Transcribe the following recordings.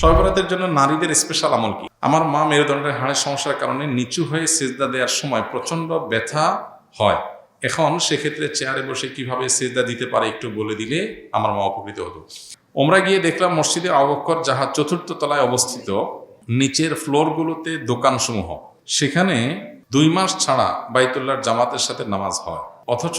সর্বরাতের জন্য নারীদের স্পেশাল আমল কি? আমার মা মেরুদণ্ডের হাড়ের সমস্যার কারণে নিচু হয়ে সেজদা দেওয়ার সময় প্রচণ্ড ব্যথা হয়। এখন সেক্ষেত্রে চেয়ারে বসে কীভাবে সেজদা দিতে পারে একটু বলে দিলে আমার মা উপকৃত হতো। ওমরা গিয়ে দেখলাম মসজিদে অবক্ষর যাহা চতুর্থ তলায় অবস্থিত। নিচের ফ্লোরগুলোতে দোকানসমূহ। সেখানে দুই মাস ছাড়া বাইতুল্লাহর জামাতের সাথে নামাজ হয়। অথচ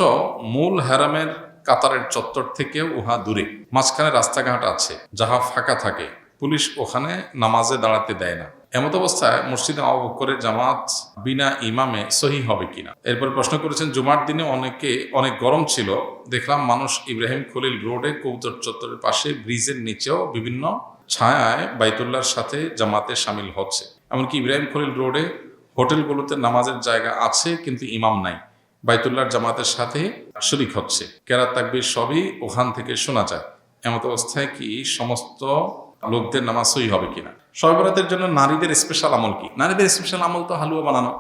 মূল হ্যারামের কাতারের চত্বর থেকেও উহা দূরে। মাঝখানে রাস্তাঘাট আছে, যাহা ফাঁকা থাকে। পুলিশ ওখানে নামাজে দাঁড়াতে দেয় না। এমত অবস্থায় মসজিদে করে জামাত বিনা ইমামে সহি হবে কিনা? এরপর প্রশ্ন করেছেন, জুমার দিনে অনেকে, অনেক গরম ছিল। দেখলাম মানুষ ইব্রাহিম খলিল রোডে কৌতর চত্বরের পাশে ব্রিজের নিচেও বিভিন্ন ছায়ায় বাইতুল্লাহর সাথে জামাতে সামিল হচ্ছে। এমনকি ইব্রাহিম খলিল রোডে হোটেলগুলোতে নামাজের জায়গা আছে, কিন্তু ইমাম নাই। বাইতুল্লাহর জামাতের সাথে শরিক হচ্ছে। কেরাত তাকবির সবই ওখান থেকে শোনা যায়। এমত অবস্থায় কি সমস্ত লোকদের নামাজ সই হবে কিনা? সর্বরাতের জন্য নারীদের স্পেশাল আমল কি? নারীদের স্পেশাল আমল তো হালুয়া বানানো।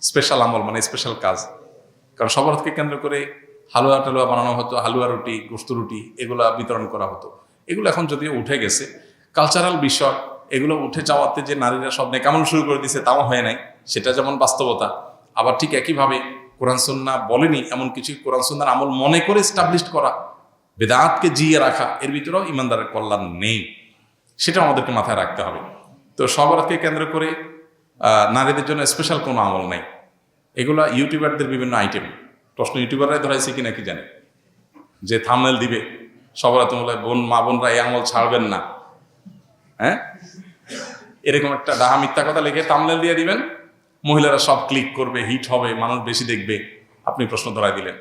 স্পেশাল আমল মানে স্পেশাল কাজ। কারণ সবরাতকে কেন্দ্র করে হালুয়া টালুয়া বানানো হতো, হালুয়া রুটি, গোস্ত রুটি, এগুলা বিতরণ করা হতো। এগুলো এখন যদিও উঠে গেছে কালচারাল বিষয়, এগুলো উঠে যাওয়াতে যে নারীরা সব কেমন শুরু করে দিছে তাও হয় নাই, সেটা যেমন বাস্তবতা, আবার ঠিক একইভাবে কোরআন সন্না বলেনি এমন কিছু কোরআন সন্ন্যার আমল মনে করে স্টাবলিশ করা, বেদাতকে জিয়ে রাখা, এর ভিতরেও ইমানদারের কল্যাণ নেই। সেটা আমাদেরকে মাথায় রাখতে হবে। তো সবরাতকে কেন্দ্র করে নারীদের জন্য স্পেশাল কোনো আমল নেই। এগুলা ইউটিউবারদের বিভিন্ন আইটেম প্রশ্ন ইউটিউবাররাই ধরাইছে কিনা কি জানে? যে থামনেল দিবে সবরাতমূলক বোন, মা, বোনরা এই আমল ছাড়বেন না। হ্যাঁ? এরকম একটা ডাহা মিথ্যা কথা লিখে থামনেল দিয়ে দিবেন। মহিলারা সব ক্লিক করবে হিট হবে, মানুষ বেশি দেখবে। আপনি প্রশ্ন ধরাই দিলেন।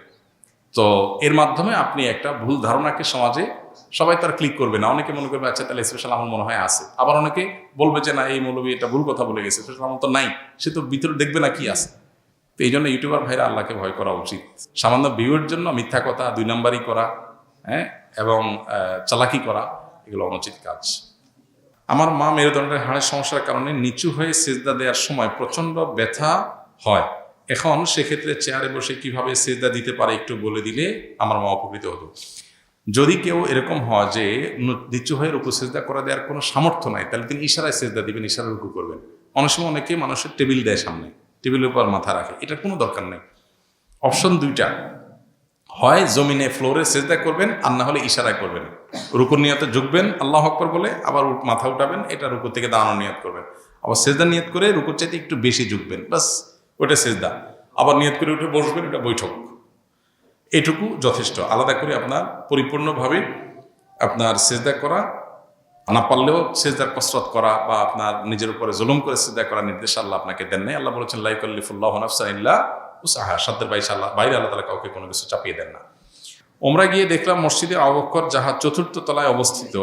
তো এর মাধ্যমে আপনি একটা ভুল ধারণাকে সমাজে সবাই তার ক্লিক করবে না। অনেকে মনে করবে আচ্ছা তাহলে স্পেশাল আমল মনে হয় আছে। আবার অনেকে বলবে যে, না, এই মৌলবী এটা ভুল কথা বলে গেছে। স্পেশাল আমল তো নাই। সে তো ভিতরে দেখবে না কি আছে। তো এই জন্য ইউটিউবার ভাইরা আল্লাহকে ভয় করা উচিত। সামান্য ভিউয়ের জন্য মিথ্যা কথা, দুই নাম্বারই করা হ্যাঁ এবং চালাকি করা, এগুলো অনুচিত কাজ। আমার মা মেরুদণ্ডের হাড়ের সমস্যার কারণে নিচু হয়ে সেজদা দেওয়ার সময় প্রচণ্ড ব্যথা হয়। এখন সেক্ষেত্রে চেয়ারে বসে কীভাবে সেজদা দিতে পারে একটু বলে দিলে আমার মা উপকৃত হতো। যদি কেউ এরকম হয় যে নিচু হয়ে রুকু সেজদা করা দেওয়ার কোনো সামর্থ্য নাই, তাহলে তিনি ইশারায় সেজদা দিবেন ইশারা রুকু করবেন। অনেক সময় অনেকে মানুষের টেবিল দেয় সামনে, টেবিলের উপর মাথা রাখে, এটার কোনো দরকার নেই। অপশন দুইটা, হয় জমিনে ফ্লোরে সেজদা করবেন আর না হলে ইশারায় করবেন। রুকুর নিয়তে ঝুঁকবেন, আল্লাহ আকবর বলে আবার মাথা উঠাবেন, এটা রুকু থেকে দাঁড়ানো নিয়ত করবেন। আবার সেজদা নিয়ত করে রুকুর চাইতে একটু বেশি ঝুঁকবেন বাস ওটা সেজদা। আবার নিয়ত করে উঠে বসবেন, এটা বৈঠক। এটুকু যথেষ্ট। আলাদা করে আপনার পরিপূর্ণভাবে আপনার সেজদা করা, না পারলেও সেজদার কসরত করা বা আপনার নিজের উপরে জুলুম করে সেজদা করার নির্দেশ আল্লাহ আপনাকে দেন নাই। আল্লাহ বলেছেন লাইকাল্লিফুল্লাহ নাফসাইল্লাহ উসাহা সাধ্যের বাইশ আল্লাহ, বাইরে আল্লাহ তালা কাউকে কোনো কিছু চাপিয়ে দেন না। ওমরা গিয়ে দেখলাম, মসজিদে অবক্ষর যাহা চতুর্থ তলায় অবস্থিত,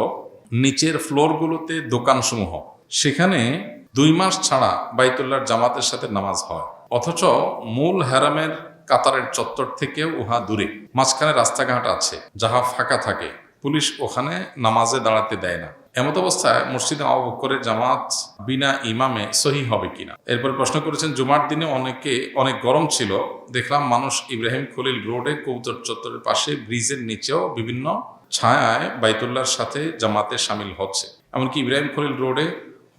নিচের ফ্লোরগুলোতে দোকানসমূহ। সেখানে দুই মাস ছাড়া বাইতুল্লাহর জামাতের সাথে নামাজ হয়। অথচ মূল হ্যারামের কাতারের চত্বর থেকেও উহা দূরে। মাঝখানে রাস্তাঘাট আছে, যাহা ফাঁকা থাকে। পুলিশ ওখানে নামাজে দাঁড়াতে দেয় না। এমত অবস্থায় মসজিদে অবকরের জামাত বিনা ইমামে সহি হবে কিনা? এরপর প্রশ্ন করেছেন, জুমার দিনে অনেকে, অনেক গরম ছিল। দেখলাম মানুষ ইব্রাহিম খলিল রোডে কৌতর চত্বরের পাশে ব্রিজের নিচেও বিভিন্ন ছায়ায় বাইতুল্লাহর সাথে জামাতে সামিল হচ্ছে। এমনকি ইব্রাহিম খলিল রোডে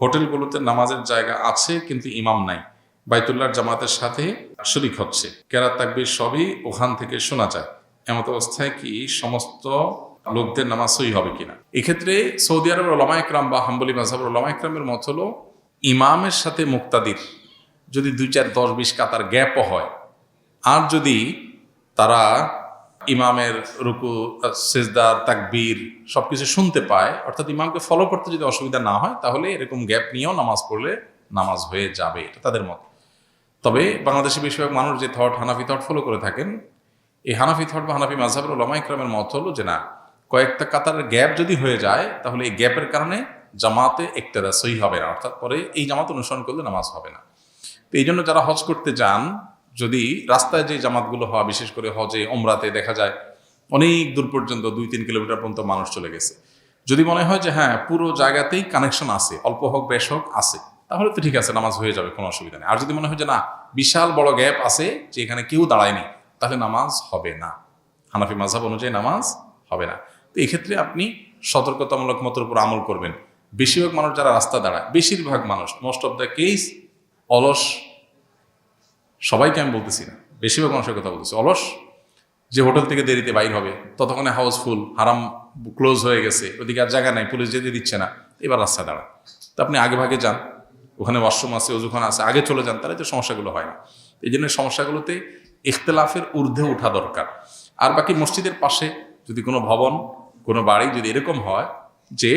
হোটেলগুলোতে নামাজের জায়গা আছে, কিন্তু ইমাম নাই। বাইতুল্লাহর জামাতের সাথে শরিক হচ্ছে কেরাত তাকবির সবই ওখান থেকে শোনা যায়। এমত অবস্থায় কি সমস্ত লোকদের নামাজ সই হবে কিনা? এক্ষেত্রে সৌদি আরবের ওলামা একরাম বা হাম্বলি মাঝাবের ওলামা একরামের মত হলো, ইমামের সাথে মুক্তাদির যদি দুই চার দশ বিশ কাতার গ্যাপও হয়, আর যদি তারা ইমামের রুকু সেজদার সেজদা, তাকবীর সব কিছু শুনতে পায়, অর্থাৎ ইমামকে ফলো করতে যদি অসুবিধা না হয়, তাহলে এরকম গ্যাপ নিয়েও নামাজ পড়লে নামাজ হয়ে যাবে, এটা তাদের মত। তবে বাংলাদেশি বেশিরভাগ মানুষ যে থট, হানাফি থট ফলো করে থাকেন, এই হানাফি থট বা হানাফি মাঝহাবের ওলামা ইকরামের মত হলো যে না, কয়েকটা কাতারের গ্যাপ যদি হয়ে যায়, তাহলে এই গ্যাপের কারণে জামাতে একটারা সই হবে না, অর্থাৎ পরে এই জামাত অনুসরণ করলে নামাজ হবে না। তো এই জন্য যারা হজ করতে যান, যদি রাস্তায় যে জামাতগুলো হওয়া বিশেষ করে হজে ওমরাতে দেখা যায়, অনেক দূর পর্যন্ত দুই, তিন কিলোমিটার পর্যন্ত মানুষ চলে গেছে। যদি মনে হয় যে হ্যাঁ পুরো জায়গাতেই কানেকশন আছে, অল্প হোক, বেশ হোক, আছে। তাহলে তো ঠিক আছে, নামাজ হয়ে যাবে, কোনো অসুবিধা নেই। আর যদি মনে হয় যে না, বিশাল বড় গ্যাপ আছে যে এখানে কেউ দাঁড়ায়নি তাহলে নামাজ হবে না। হানাফি মাঝহাব অনুযায়ী নামাজ হবে না। তো এক্ষেত্রে আপনি সতর্কতামূলক মতের উপর আমল করবেন। বেশিরভাগ মানুষ যারা রাস্তা দাঁড়ায়, বেশিরভাগ মানুষ মোস্ট অফ দ্য কেস অলস, সবাইকে আমি বলতেছি না, বেশিরভাগ মানুষের কথা বলতেছি, অলস। যে হোটেল থেকে দেরিতে বাইর হবে, ততক্ষণে হাউসফুল, হারাম ক্লোজ হয়ে গেছে, ওদিকে আর জায়গা নাই, পুলিশ যেতে দিচ্ছে না, এবার রাস্তা দাঁড়া তো আপনি আগে ভাগে যান ওখানে ওয়াশরুম আছে অজুখানা আছে, আগে চলে যান, তাহলে তো সমস্যাগুলো হয় না। এই জন্য সমস্যাগুলোতে ইখতলাফের ঊর্ধ্বে ওঠা দরকার। আর বাকি মসজিদের পাশে যদি কোনো ভবন, কোনো বাড়ি যদি এরকম হয় যে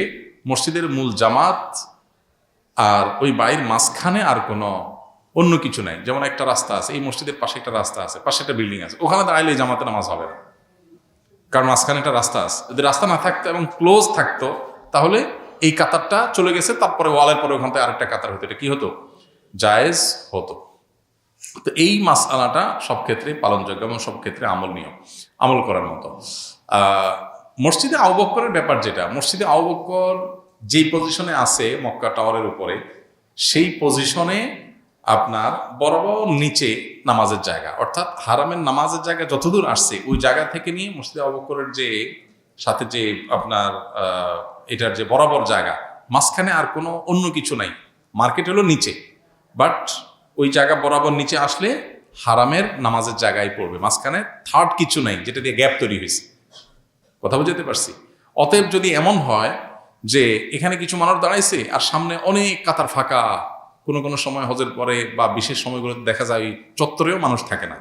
মসজিদের মূল জামাত আর ওই বাড়ির মাঝখানে আর কোনো অন্য কিছু নাই, যেমন একটা রাস্তা আছে, এই মসজিদের পাশে একটা রাস্তা আছে, পাশে একটা বিল্ডিং আছে, ওখানে দাঁড়াইলে জামাতে নামাজ হবে না। কারণ মাঝখানে একটা রাস্তা আছে, যদি রাস্তা না থাকতো এবং ক্লোজ থাকতো, তাহলে এই কাতারটা চলে গেছে, তারপরে ওয়ালের পরে ওখান থেকে আরেকটা কাতার হতো এটা কি হতো? জায়েজ হতো। তো এই মাসালাটা সব ক্ষেত্রে পালনযোগ্য এবং সব ক্ষেত্রে আমল নিয়ম, আমল করার মতো। মসজিদে আউবক্করের ব্যাপার যেটা, মসজিদে আউবক্কর যেই পজিশনে আছে মক্কা টাওয়ারের উপরে, সেই পজিশনে আপনার বরাবর নিচে নামাজের জায়গা, অর্থাৎ হারামের নামাজের জায়গা যতদূর আসছে, ওই জায়গা থেকে নিয়ে মসজিদে আউবক্করের যে, সাথে যে আপনার এটার যে বরাবর জায়গা, মাঝখানে আর কোনো অন্য কিছু নাই। মার্কেট হলো নিচে। বাট ওই জায়গা বরাবর নিচে আসলে হারামের নামাজের জায়গায় পড়বে। মাঝখানে থার্ড কিছু নাই, যেটা দিয়ে গ্যাপ তৈরি হয়েছে। কথা বুঝতে পারছি? অতএব যদি এমন হয় যে এখানে কিছু মানুষ দাঁড়াইছে আর সামনে অনেক কাতার ফাঁকা, কোনো কোনো সময় হজের পরে বা বিশেষ সময়গুলোতে দেখা যায় চত্বরেও মানুষ থাকে না।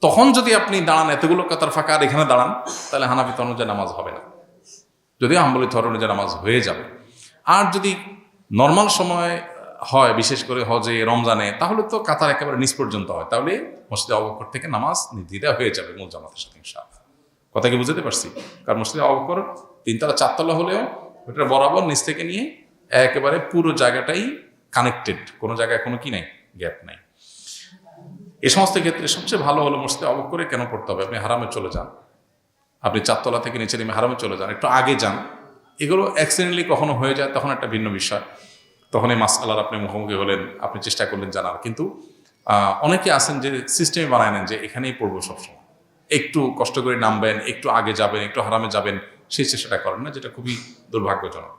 তখন যদি আপনি দাঁড়ান, এতগুলো কাতার ফাঁকা আর এখানে দাঁড়ান, তাহলে হানাফি অনুযায়ী নামাজ হবে না। যদিও আম্বলি থর অনুযায়ী নামাজ হয়ে যাবে। আর যদি নর্মাল সময় হয়, বিশেষ করে হজে, রমজানে, তাহলে তো কাতার একেবারে নিচ পর্যন্ত হয়। তাহলে মসজিদে অবকর থেকে নামাজ নির্দ্বিধা হয়ে যাবে মূল জামাতের সাথে কথা কি বুঝতে পারছি? কারণ মসজিদে অবকর তিনতলা, চারতলা হলেও ওটা বরাবর নিচ থেকে নিয়ে একেবারে পুরো জায়গাটাই কানেক্টেড কোনো জায়গায় কোনো কি নাই? গ্যাপ নাই। এ সমস্ত ক্ষেত্রে সবচেয়ে ভালো হলো মসজিদে অবক করে কেন পড়তে হবে? আপনি হারামে চলে যান। চারতলা থেকে নিচে নেমে হারামে চলে যান, একটু আগে যান। এগুলো অ্যাক্সিডেন্টলি কখনো হয়ে যায়, তখন একটা ভিন্ন বিষয়। তখন এই মাস আল্লাহর আপনি মুখোমুখি হলেন, আপনি চেষ্টা করলেন জানার। কিন্তু অনেকে আছেন যে সিস্টেমে বানায় নেন যে এখানেই পড়ব সবসময়। একটু কষ্ট করে নামবেন, একটু আগে যাবেন, একটু হারামে যাবেন, সেই চেষ্টাটা করেন না, যেটা খুবই দুর্ভাগ্যজনক।